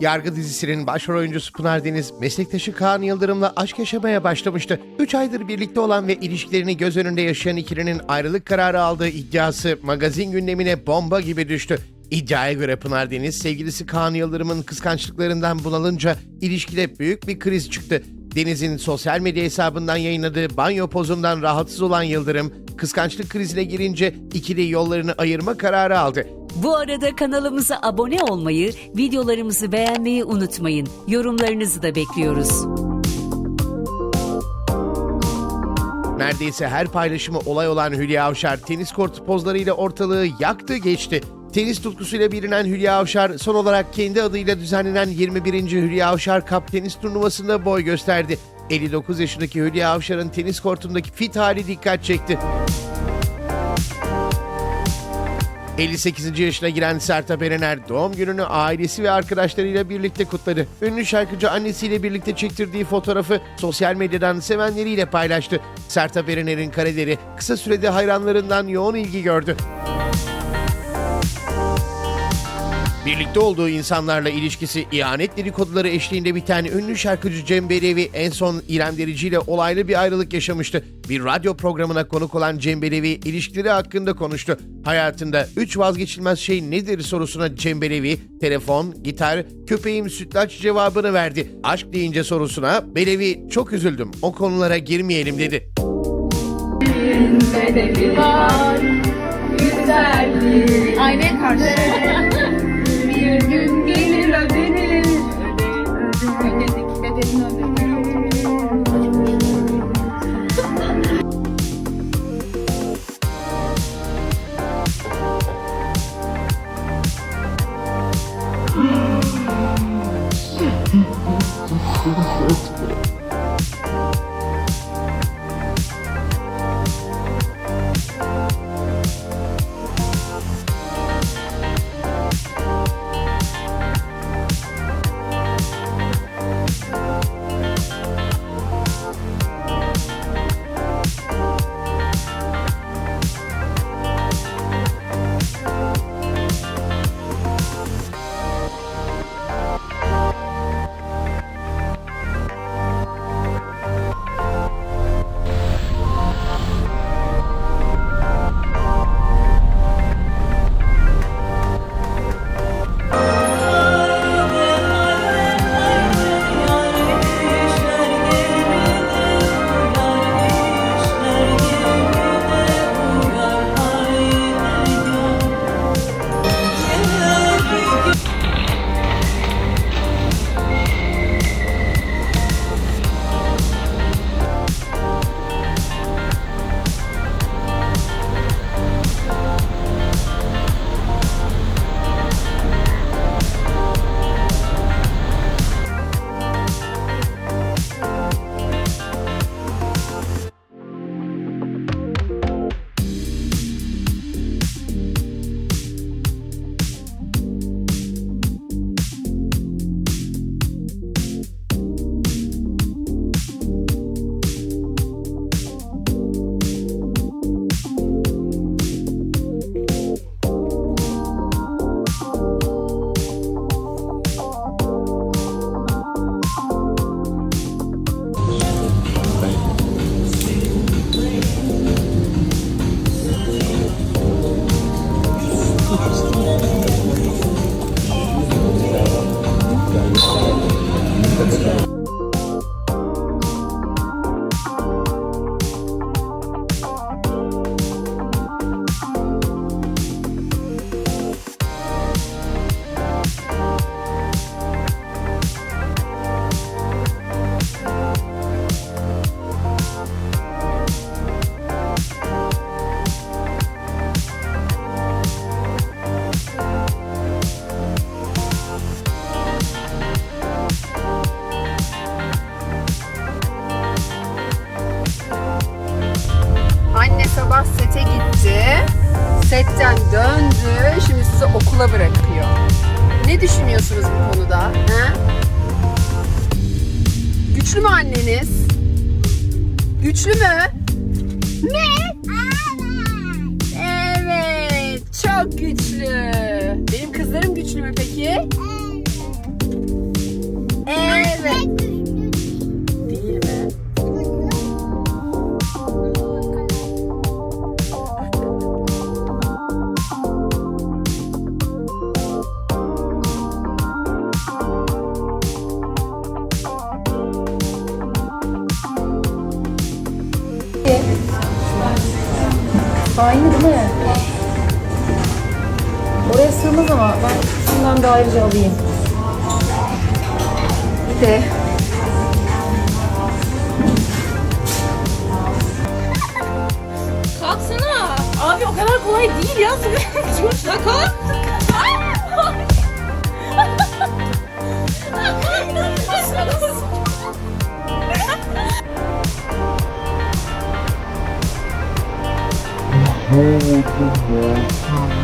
Yargı dizisinin başrol oyuncusu Pınar Deniz, meslektaşı Kaan Yıldırım'la aşk yaşamaya başlamıştı. 3 aydır birlikte olan ve ilişkilerini göz önünde yaşayan ikilinin ayrılık kararı aldığı iddiası magazin gündemine bomba gibi düştü. İddiaya göre Pınar Deniz, sevgilisi Kaan Yıldırım'ın kıskançlıklarından bunalınca ilişkide büyük bir kriz çıktı. Deniz'in sosyal medya hesabından yayınladığı banyo pozundan rahatsız olan Yıldırım, kıskançlık krizine girince ikili yollarını ayırma kararı aldı. Bu arada kanalımıza abone olmayı, videolarımızı beğenmeyi unutmayın. Yorumlarınızı da bekliyoruz. Neredeyse her paylaşımı olay olan Hülya Avşar tenis kortu pozlarıyla ortalığı yaktı geçti. Tenis tutkusuyla bilinen Hülya Avşar son olarak kendi adıyla düzenlenen 21. Hülya Avşar Cup tenis turnuvasında boy gösterdi. 59 yaşındaki Hülya Avşar'ın tenis kortundaki fit hali dikkat çekti. 58. yaşına giren Sertab Erener doğum gününü ailesi ve arkadaşlarıyla birlikte kutladı. Ünlü şarkıcı annesiyle birlikte çektirdiği fotoğrafı sosyal medyadan sevenleriyle paylaştı. Sertab Erener'in kareleri kısa sürede hayranlarından yoğun ilgi gördü. Birlikte olduğu insanlarla ilişkisi ihanet dedikoduları eşliğinde biten ünlü şarkıcı Cem Belevi en son İrem Derici ile olaylı bir ayrılık yaşamıştı. Bir radyo programına konuk olan Cem Belevi ilişkileri hakkında konuştu. Hayatında üç vazgeçilmez şey nedir sorusuna Cem Belevi telefon, gitar, köpeğim sütlaç cevabını verdi. Aşk deyince sorusuna Belevi çok üzüldüm o konulara girmeyelim dedi. Güzelliği Aynaya karşı Okula bırakıyor. Ne düşünüyorsunuz bu konuda? He? Güçlü mü anneniz? Güçlü mü? Ne? Evet. Çok güçlü. Benim kızlarım güçlü mü peki? Mi? Oraya sığmaz ama ben şundan da ayrıca alayım. Bir de Kalksana. Abi o kadar kolay değil ya. Şurada kalk. golden